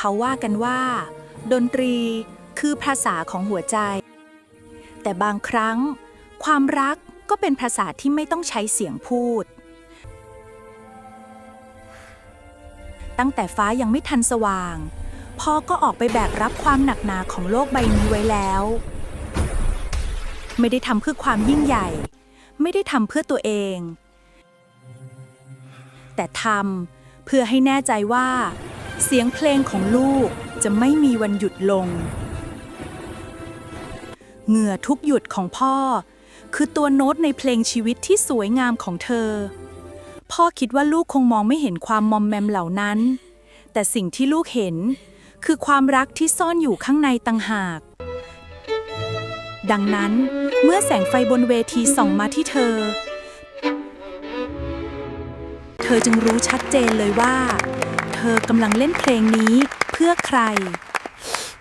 เขาว่ากันว่า ดนตรีคือภาษาของหัวใจ แต่บางครั้ง ความรักก็เป็นภาษาที่ไม่ต้องใช้เสียงพูด ตั้งแต่ฟ้ายังไม่ทันสว่าง พ่อก็ออกไปแบกรับความหนักหนาของโลกใบนี้ไว้แล้ว ไม่ได้ทำเพื่อความยิ่งใหญ่ ไม่ได้ทำเพื่อตัวเอง แต่ทำเพื่อให้แน่ใจว่า เสียงเพลงของลูกจะไม่มีวันหยุดลง เหงื่อทุกหยุดของพ่อ คือตัวโน้ตในเพลงชีวิตที่สวยงามของเธอ พ่อคิดว่าลูกคงมองไม่เห็นความมอมแมมเหล่านั้น แต่สิ่งที่ลูกเห็นคือความรักที่ซ่อนอยู่ข้างในต่างหาก ดังนั้นเมื่อแสงไฟบนเวทีส่องมาที่เธอ เธอจึงรู้ชัดเจนเลยว่า เธอกำลังเล่นเพลงนี้เพื่อใคร